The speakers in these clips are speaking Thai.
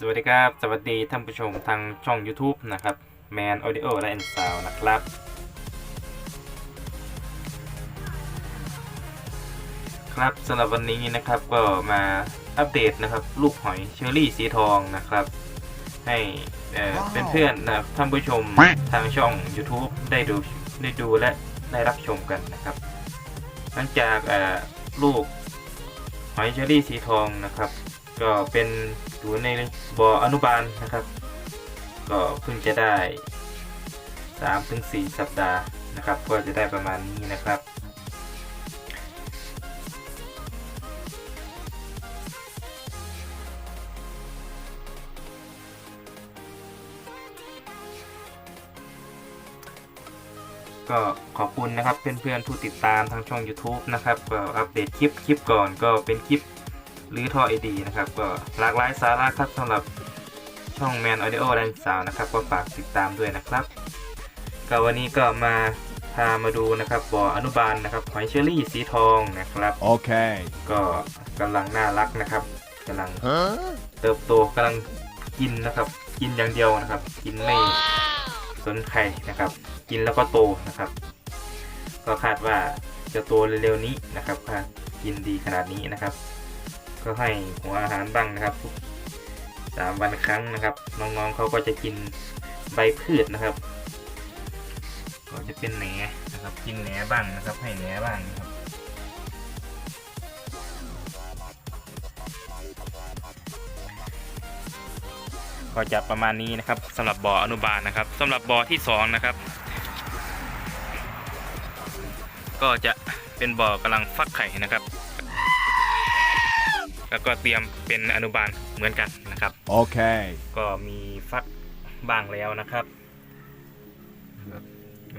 สวัสดีครับ สวัสดีท่านผู้ชมทางช่อง YouTube นะครับ Man Audio และ End Sound นะครับ ครับสำหรับวันนี้นะครับก็มาอัปเดตนะครับ ลูกหอยเชอรี่สีทองนะครับ ให้เอ่อว้าวเป็นเพื่อนนะครับท่านผู้ชมทางช่อง YouTube ได้ดูได้ดูและได้รับชมกันนะครับ หลังจากเอ่อลูกหอยเชอรี่สีทองนะครับ ก็เป็นอยู่ในบ่ออนุบาลนะครับ ก็เพิ่งจะได้3ถึง4สัปดาห์นะครับ ก็จะได้ประมาณนี้นะครับ ก็ขอบคุณนะครับเพื่อนๆผู้ติดตามทางช่อง YouTube นะครับก็อัปเดตคลิปคลิปก่อนก็เป็นคลิป หรือท่อไอดีนะครับ ก็หลากหลายสาระครับสำหรับช่อง Man Audio และสาวนะครับ ก็ฝากติดตามด้วยนะครับ ก็วันนี้ก็มาพามาดูนะครับบ่ออนุบาลนะครับหอยเชอรี่สีทองนะครับ Okay. ก็กำลังน่ารักนะครับกำลัง Huh? เติบโตกำลังกินนะครับ กินอย่างเดียวนะครับ กินไม่สนใครนะครับ กินแล้วก็โตนะครับ ก็คาดว่าจะโตเร็วๆนี้นะครับถ้ากินดีขนาดนี้นะครับ ก็ให้หัวอาหารบ้างนะครับทุกสามวันครั้งนะครับ น้องๆเขาก็จะกินใบพืชนะครับ ก็จะเป็นแหนนะครับ กินแหนบ้างนะครับ ให้แหนบ้างนะครับก็จะประมาณนี้นะครับสำหรับบ่ออนุบาลนะครับสำหรับบ่อที่สองนะครับ ก็จะเป็นบ่อกำลังฟักไข่นะครับ แล้วก็เตรียมเป็นอนุบาลเหมือนกันนะครับ Okay. ก็มีฟักบ้างแล้วนะครับครับ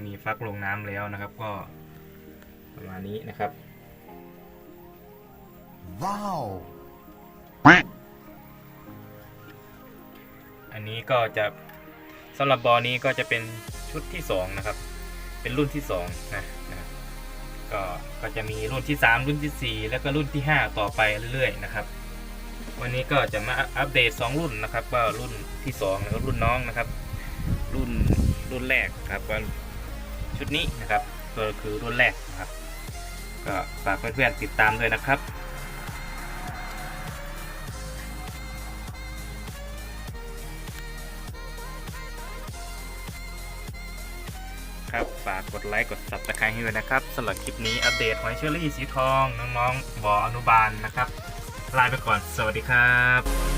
มีฟักลงน้ำแล้วนะครับ ก็ประมาณนี้นะครับ Wow. อันนี้ก็จะสำหรับบอนี้ก็จะเป็นชุดที่สองนะครับ เป็นรุ่นที่สองนะนะก็ ก็จะมีรุ่นที่สามรุ่นที่สี่แล้วก็รุ่นที่ห้าต่อไปเรื่อยๆนะครับ วันนี้ก็จะมาอัปเดตสองรุ่นนะครับว่ารุ่นที่สองแล้วก็รุ่นน้องนะครับ รุ่นรุ่นแรกครับว่าชุดนี้นะครับก็คือรุ่นแรกนะครับ ก็ฝากเพื่อนๆติดตามด้วยนะครับ ครับ ฝากกดไลค์ กดซับสไครต์ให้ด้วยนะครับสำหรับคลิปนี้อัปเดตหอยเชอรี่สีทอง น้องๆบออนุบาลนะครับ ลาไปก่อน สวัสดีครับ